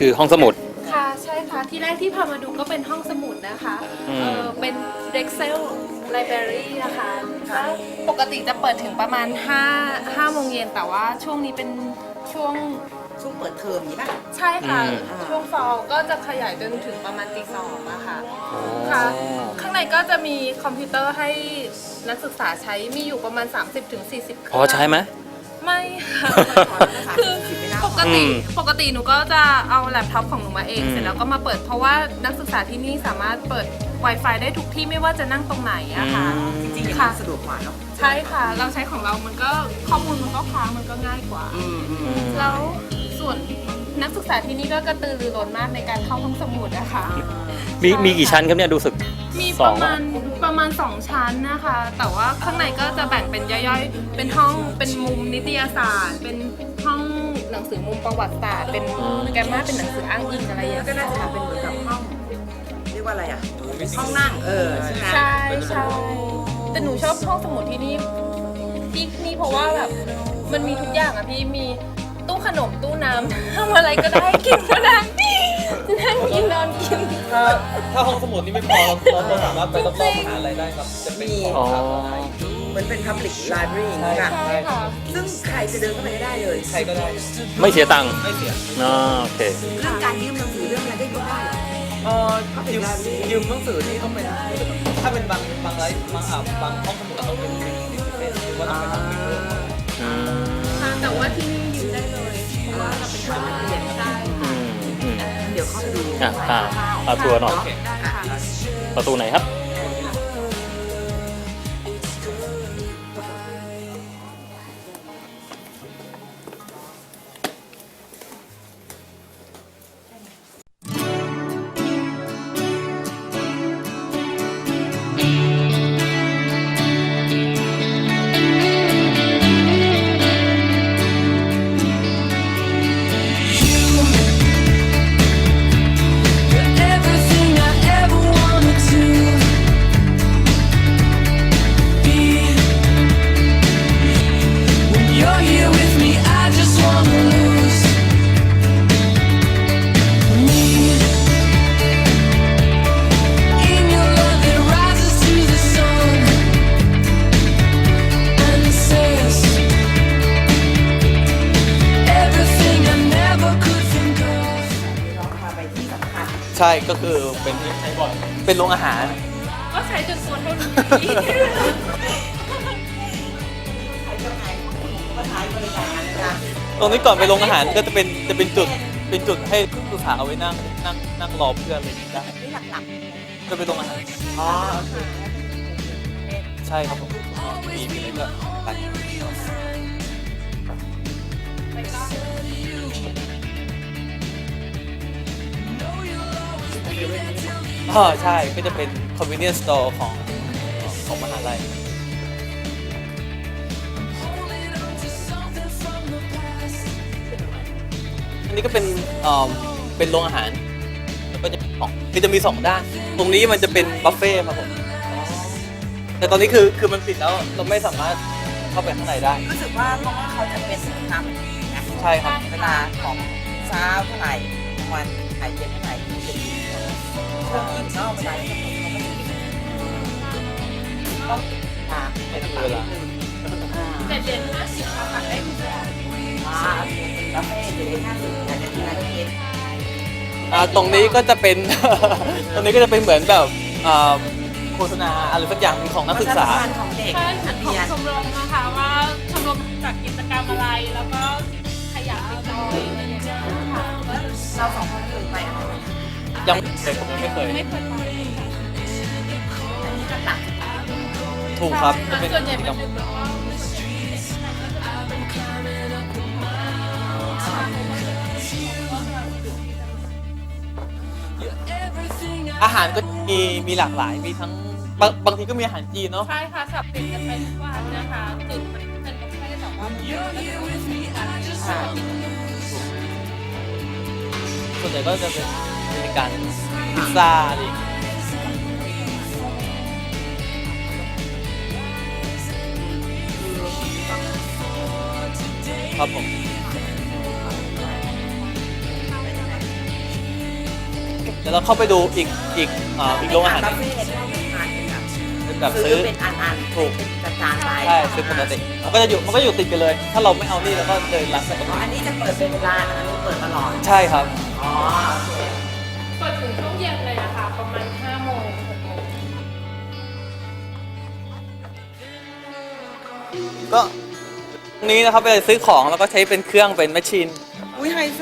คือห้องสมุด ค่ะใช่ค่ะ ที่แรกที่พามาดูก็เป็นห้องสมุดนะคะอืม เออเป็น Rexel Library นะคะก็ปกติจะเปิดถึงประมาณ5 5โมงเย็นแต่ว่าช่วงนี้เป็นช่วงช่วงเปิดเทอมนี้ป่ะ ใช่ค่ะ อืม ช่วงฟอลก็จะขยายจนถึงประมาณตีสองอะค่ะอ๋อค่ะ ข้างในก็จะมีคอมพิวเตอร์ให้นักศึกษาใช้มีอยู่ประมาณ 30-40เครื่องอ๋อใช่ไหม ไม่ค่ะ คือปกติอืมปกติหนูก็จะเอาแล็ปท็อปของหนูมาเอง อืมเสร็จแล้วก็มาเปิดเพราะว่านักศึกษาที่นี่สามารถเปิด Wi-Fi ได้ทุกที่ไม่ว่าจะนั่งตรงไหนอะค่ะจริงๆอย่างค่ะ นี้สะดวกกว่าเนาะใช่ค่ะ เราใช้ของเรามันก็ข้อมูลมันก็ค้างมันก็ง่ายกว่าอืมอืมอืมแล้วส่วนนักศึกษาที่นี่ก็กระตือรือร้นมากในการเข้าห้องสมุดนะคะ มีมีกี่ชั้นครับเนี่ยดูสึก มีสปองระมาณประมาณ 2 ชั้นนะคะ แต่ว่าข้างในก็จะแบ่งเป็นย่อยๆ เป็นห้องเป็นมุมนิตยสารเป็นห้องหนังสือมุมประวัติศาสตร์เป็นแกมมาเป็นหนังสืออ้างอิงอะไรอย่างแล้วก็เงี้ยน่าจะเป็นเหมือนกับห้องเรียกว่าอะไรอะห้องนั่งเออใช่ไหมใช่ใช่แต่หนูชอบห้องสมุดที่นี่ที่นี่เพราะว่าแบบมันมีทุกอย่างอะพี่มีตู้ขนมตู้น้ำทำอะไรก็ได้กินก็ได้จะ นั่งกินนอนกิน ถ้าถ้าห้องสมุดนี่ไม่พอเราเราสามารถไปรอบๆหาอะไรได้ครับ จะเป็นของอ๋อสาธารณะเหมือนเป็น public library อย่างนี้ป่ะใช่ค่ะ ซึ่งใครจะเดินเข้าไปได้เลยใครก็ได้ไม่เสียตังค์ไม่เสียอ๋อโอเค เรื่องการยืมหนังสือเรื่องอะไรได้ก็ได้เหรอ เอ่อยืมยืมหนังสือที่ต้องเป็นถ้าเป็นบางบางไลฟ์บางอ่าบางห้องสมุดเราต้องเป็นเป็นพิเศษหรือว่าต้องไปทำเป็นเรื่องอืมค่ะแต่ว่าที่นี่ยืมได้เลย เพราะว่าเราเป็นคน อะอะเอาทัวร์หน่อยได้ค่ะประตูไหนครับ ใช่ก็คือเป็นเป็นโรงอาหาร ก็ใช้จนตัวเท่านี้ใครเจ้านายก็ใช้บริการนะคะตรงนี้ก่อนไปโรงอาหารก็จะเป็นจะเป็นจุดเป็นจุดให้นักศึกษาเอาไว้นั่งนั่งนั่งรอเพื่อนอะไรอย่างนี้ได้นี่หลักก็เป็นโรงอาหารๆอ๋อโอเคใช่ครับผมมีมีอะไรก็ไป อ๋อใช่ก็จะเป็น convenience store ของของมหาลัยอันนี้ก็เป็นเอ่อเป็นโรงอาหาร แล้วก็จะมีของคือจะมีสองด้าน ตรงนี้มันจะเป็นบัฟเฟ่ต์ครับผม แต่ตอนนี้คือคือมันปิดแล้วเราไม่สามารถเข้าไปข้างในได้ รู้สึกว่าเพราะว่าเขาจะเป็นน้ำนะใช่ครับ เวลาของเช้าเท่าไหร่กลางวันถ่ายเย็นเท่าไหร่จะดีช่วงกินนอก เวลาที่เขาไม่ได้กินต้องตามเป็นเวลาเจ็ดเดือนห้าสิบค่ะได้ทุกอย่างอ่าแล้วไม่เดี๋ยวได้ห้าสิบแต่ในที่นั้นเองอ่าตรงนี้ก็จะเป็น ตรงนี้ก็จะเป็นเหมือนแบบโฆษณาอะไรสักอย่างของนักศึกษาของเด็กใช่นัค่ะกของชมรมนะคะว่าชมรมจัดกิจกรรมอะไรแล้วก็ขยันไปจอยอะไรอย่างเงี้ยค่ะเราสองคนเคยไปอะไรไหม ยังไม่เคยผมยังไม่เคย ไม่เคยไปอันนี้ก็หลักถูกครับค่ะเป็นส่วนใหญ่กิจเป็กรรนมแบบว่าอาหารก็มีมีหลากหลายมีทั้งบางบางทีก็มีอาหารจีนเนาะ ใช่ค่ะสับเปลี่ยนกันไปทุกวันนะคะคือมันเป็นประเภทแต่ว่ามันก็จะมีอาหารที่ค่ะส่วนใหญ่ก็จะเป็นอเมริ กันพิซซ่าอะไรอย่างเงี้ยครับผมเดี๋ยวเราเข้าไปดูอีกอีกอ่าอีกโรงอาหารหบุนึ่ฟงเฟ่ต์เนี่ยที่ทานเป็นแบบเป็นแบบซื้ซื้ออเป็นอันๆถูกเป็นจานๆไปใช่ซื้อปกติมันก็จะอยู่มันก็อยู่ติดกันเลย ถ้าเราไม่เอานี่เราก็เดินร้านปกอ๋อติอันนี้จะเปิดเป็นเวลาอันนี้เปิดตลอดใช่ครับอ๋อโอเคเปิดถึ งช่วงเย็นเลยนะคะ ประมาณ5โมง6โมงก็ตรงนี้นะครับไปซื้อของแล้วก็ใช้เป็นเครื่องเป็นแมชชีน อุ้ยไฮโซ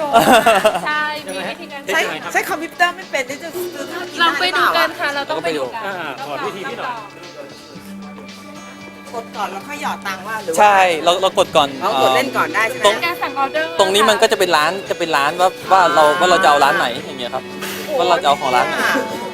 ใช่ มีวิธีการใช้ใช้คอมพิวเตอร์ไม่เป็นที่จะซื้อเครื่องกินลองไปดูกันด้หรือเปล่าค่ะ เราต้องไปดูกันอ่าสอนวิธีพี่หน่อย กดก่อนแล้วค่อยหยอดตังค์ว่าหรือว่าใช่เราเรากดก่อนเรากดเล่นก่อนได้ใช่ไหมตรงการสั่งออเดอร์ตรงนี้มันก็จะเป็นร้านจะเป็นร้านว่าว่าเราว่าเราจะเอาร้านไหนอย่างเงี้ยครับ ว่าเราจะเอาของร้านไหน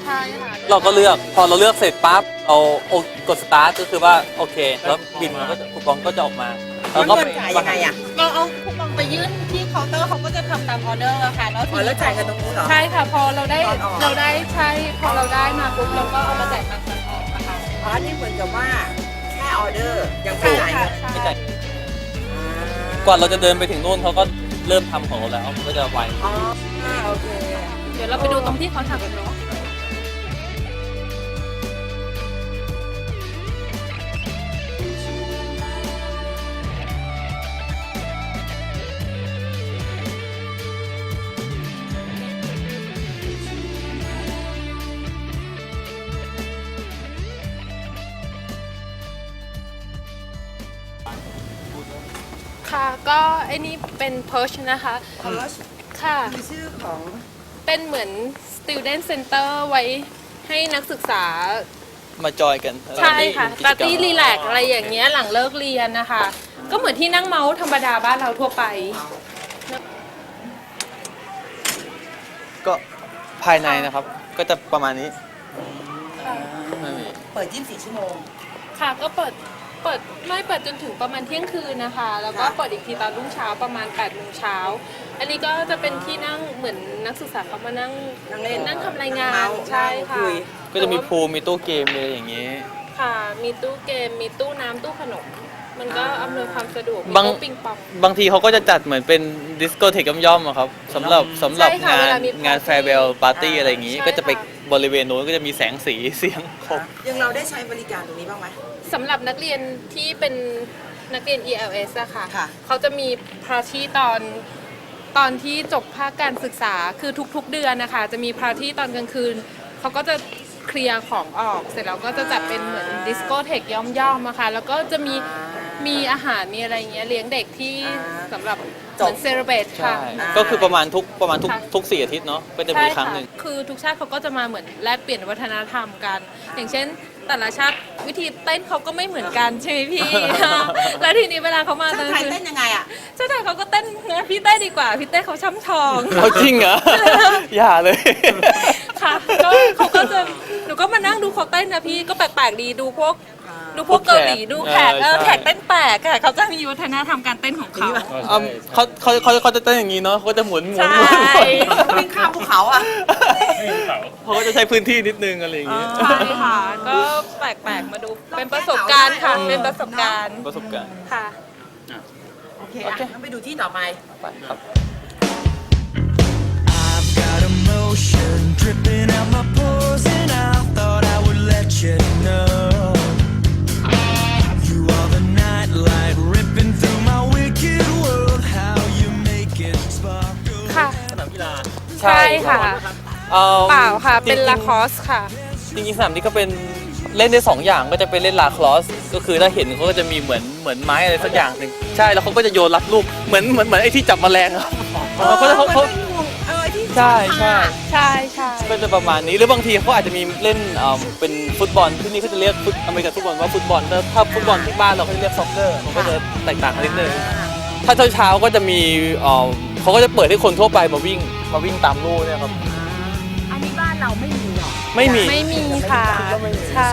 ใช่ค่ะเราก็เลือกพอเราเลือกเสร็จปั๊บเราโอกดสตาร์ทก็คือว่าโอเค แล้วบินมันก็จะคูปองก็จะออกมาแล้แล้ววก็เงินจ่ายยังไงอะเราเอาคูปองไปยื่นที่เคาน์เตอร์เขาก็จะทำตามออเดอร์อะค่ะแล้วทีอ๋อแล้วนี้จ่ายกันตรงนู้นเหรอ ใช่ค่ะ พอเราได้ตอนออก เราได้ใช่พอเราได้มาปุ๊บเราก็เอามาจ่ายตังค์ตอนออกนะคะอ๋อนี่เหมือนกับว่าแค่ออเดอร์ยังไม่ใช่จ่ายค่ะเงินไม่ใช่จ่ายกว่าเราจะเดินไปถึงนู่นเขาก็เริ่มทำของเราแล้วมันก็จะไว อ๋อโอเค เดี๋ยวเราไปดูตรงที่เขาทำกันเนาะค่ะก็ไอ้นี่เป็น Perch นะคะเออค่ะมีชื่อของ เป็นเหมือน student center ไว้ให้นักศึกษามาจอยกันใช่ค่ะกิจกปารร์ตี้รีแลกซ์อะไรอย่างเงี้ยหลังเลิกเรียนนะคะ ก็เหมือนที่นั่งเมาส์ธรรมดาบ้านเราทั่วไป ก็ภายในนะครับ ก็จะประมาณนี้ไม่มีเปิด 24 ชั่วโมง ค่ะก็เปิด เปิดไม่เปิดจนถึงประมาณเที่ยงคืนนะคะ แล้วก็ค่ะเปิดอีกทีตอนรุ่งเช้าประมาณ8ปดโมงเช้า อันนี้ก็จะเป็นที่นั่งเหมือนนักศึกษาเขามานั่งนั่งเล่นนั่งทำรายงาเมนส์ใช่ค่ะคุยก็จะมีพูลมีตู้เกมมีอะไรอย่างนี้ ค่ะ มีตู้เกม มีตู้น้ำตู้ขนม มันก็อำนวยความสะดวกมีบางโต๊ะปิงปอง บางทีเขาก็จะจัดเหมือนเป็นดิสโกเทคย่อมๆอะครับสำหรับสำหรับใช่ค่ะงาเวนลามีงาน party แฟร์เวลปาร์ตี้อ่าอะไรอย่างนี้ ใช่ก็จะไปค่ะ บริเวณโน้นก็จะมีแสงสีเสียงครบ ยังเราได้ใช้บริการตรงนี้บ้างไหม สำหรับนักเรียนที่เป็นนักเรียน ELS อะค่ะ ค่ะ เขาจะมีพาร์ตี้ตอนตอนที่จบภาคการศึกษาคือทุกๆเดือนนะคะ จะมีพาร์ตี้ตอนกลางคืน เขาก็จะเคลียร์ของออก เสร็จแล้วก็จะจัดเป็นเหมือนดิสโกเทคย่อมๆอะค่ะ แล้วก็จะมีมีอาหารมีอะไรเงี้ยเลี้ยงเด็กที่อ่า สำหรับจเหบมือนเซเลบรตค่ะก็คือประมาณทุกประมาณทุกค่ะทุกสี่อาทิตย์เนาะก็จะมีครั้งหนึ่งใช่ะคือทุกชาติเขาก็จะมาเหมือนแลกเปลี่ยนวัฒนธรรมกัน อย่างเช่น แต่ละชาติวิธีเต้นเขาก็ไม่เหมือนกันใช่ไหมพี่ แล้วทีนี้เวลาเขามาชาติไทยเต้นยังไงอะ ชาติไทยเขาก็เต้นนะพี่เต้นดีกว่า พี่เต้นเขาช่ำชอง เอาจริงเหรอ อย่าเลย ค่ะก็เขาก็จะหนูก็มานั่งดูเขาเต้นนะพี่ก็แปลกๆดีดูพวกอ่า ดูพวกเกาหลีดูแขกเออเออใช่แขกเต้นแปลกค่ะเขาจะมีวัฒนธรรมการเต้นของเขาอืมเขาเขาเขาเขาจะเต้นอย่างนี้เนาะเขาก็จะหมุนหมุนใช่หมุนหมุนวิ่งข้ามภูเขาอะเขาก็จะใช้พื้นที่นิดนึงอะไรอย่างงี้ใช่ค่ะก็แปลกๆมาดูเป็นประสบการณ์ค่ะเป็นประสบการณ์ประสบการณ์ค่ะโอเคอะงั้นไปดูที่ต่อไปไปครับ I've got emotion dripping out my pores, อ่อเปล่าค่ะ เป็นจริงๆลาคอสค่ะ จริงๆสนามนี้ก็เป็นเล่นได้สองอย่างก็จะเป็นเล่นลาคลอสก็คือถ้าเห็นเขาก็จะมีเหมือนเหมือนไม้อะไรสักอย่างหนึ่งใช่แล้วเขาก็จะโยนรับลูกเหมือนเหมือนเหมือนไอ้ที่จับแมลงครับเขาจะเขาเขา เออที่ใช่ใช่ ใช่ใช่ก็จะประมาณนี้หรือบางทีเขาอาจจะมีเล่นเอ่อเป็นฟุตบอลที่นี่เขาจะเรียกฟุตอเมริกันฟุตบอลว่าฟุตบอลแต่ถ้าฟุตบอลที่บ้านเราเขาจะเรียกซ็อกเกอร์มันก็จะแตกต่างกันนิดนึงถ้าเช้าๆก็จะมีเอ่อเขาก็จะเปิดให้คนทั่วไปมาวิ่งมาวิ่งตามลู่เนี่ยครับอันนี้บ้าน เราไม่มีหรอ ไม่มี ไม่มีค่ะ ใช่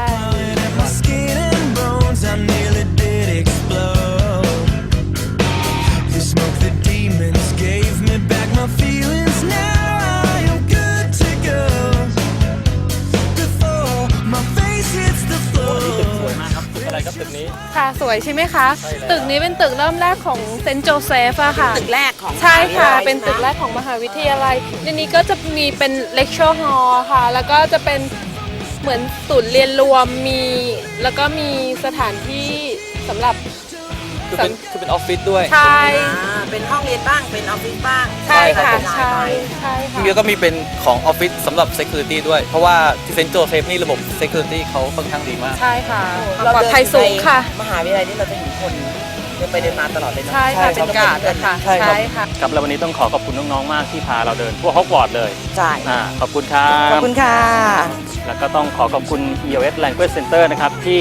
วยใช่ไหมคะใช่แล้วตึกนี้เป็นตึกเริ่มแรกของเซนต์โจเซฟอะค่ะ ตึกแรกของใช่ค่ะมหาวิทยาลัยเป็นตึกแรกของมหาวิทยาลัย ในนี้ก็จะมีเป็นเลคเชอร์ฮอลค่ะ แล้วก็จะเป็นเหมือนศูนย์เรียนรวมมี แล้วก็มีสถานที่สำหรับ คือเป็นคือเป็นออฟฟิศด้วยใช่อ่าเป็นห้องเรียนบ้างเป็นออฟฟิศบ้างใช่ค่ะเป็นใช่ลายใช่ค่ะทีนี้ก็มีเป็นของออฟฟิศสำหรบ Security ด้วย เพราะว่าที่เซนต์โจเซฟนี่ระบบ Security เขาค่อนข้างดีมาก ใช่ค่ะไปปลอดภัยสูงค่ะ มหาวิทยาลัยนี่เราจะเห็นคนเดินไปเดินมาตลอดเลยเนอะใช่ค่ะใช่เป็นครับการ์ดอะค่ะ ใช่ครับค่ะ ครับแล้ววันนี้ต้องขอขอบคุณน้องๆ มากที่พาเราเดินทั่วฮอกวอตส์เลยใช่ อ่าขอบคุณครัขอบบคุณค่ะ แล้วก็ต้องขอขอบคุณ EOS Language Center นะครับ ที่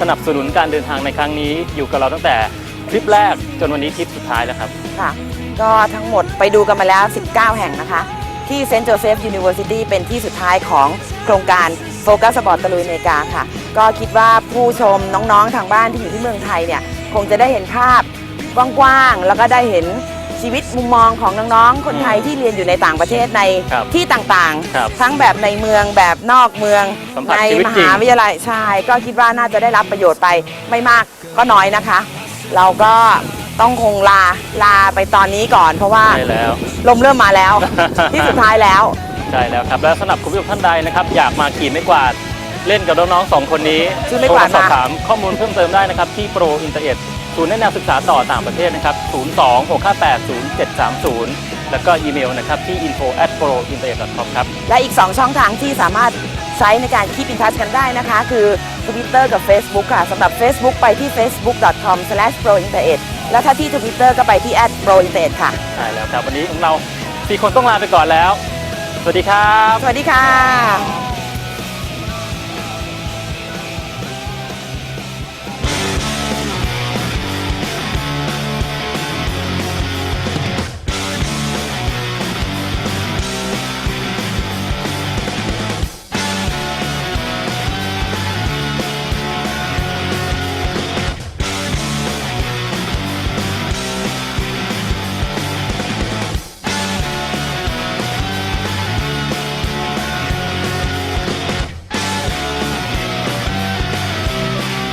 สนับสนุนการเดินทางในครั้งนี้อยู่กับเราตั้งแต่ ทริปแรกจนวันนี้ทริปสุดท้ายแล้วครับ ค่ะ ก็ทั้งหมดไปดูกันมาแล้ว 19 แห่งนะคะ ที่เซนต์โจเซฟยูนิเวอร์ซิตี้เป็นที่สุดท้ายของโครงการโฟกัสสปอร์ตตะลุยอเมริกาค่ะ ก็คิดว่าผู้ชมน้องๆทางบ้านที่อยู่ที่เมืองไทยเนี่ย คงจะได้เห็นภาพกว้างๆ แล้วก็ได้เห็นชีวิตมุมมองของน้องๆ คนไทยที่เรียนอยู่ในต่างประเทศในครับที่ต่างครับๆ ทั้งแบบในเมืองแบบนอกเมืองสัมผัสในชีวิตมจริง หาวิทยาลัยใช่ก็คิดว่าน่าจะได้รับประโยชน์ไปไม่มากก็น้อยนะคะ เราก็ต้องคงลาลาไปตอนนี้ก่อนเพราะว่าใช่แล้ว ลมเริ่มมาแล้ว ที่สุดท้ายแล้ว ใช่แล้วครับแล้วสำหรับคุณผู้ชมท่านใดนะครับอยากมาขี่ไม่กวาดเล่นกับน้องๆสองคนนี้ซื้อไม้โทรกวาดมาสอบมาถามข้อมูลเพิ่มเติมได้นะครับที่โปรอินเตอร์เอ็ดศูนย์แนะแนวศึกษาต่อต่างประเทศนะครับ 026580730 แล้วก็อีเมลนะครับที่ info at prointernet.com ครับ และอีก 2 ช่องทางที่สามารถใช้ในการคี p อินทัชกันได้นะคะ คือ Twitter กับ Facebook ค่ะสำหรับ Facebook ไปที่ facebook.com/prointernet และถ้าที่ Twitter ก็ไปที่ @prointernet ค่ะ ใช่แล้วครับวันนี้ของเราสี่คนต้องลาไปก่อนแล้ว สวัสดีครับ สวัสดีค่ะ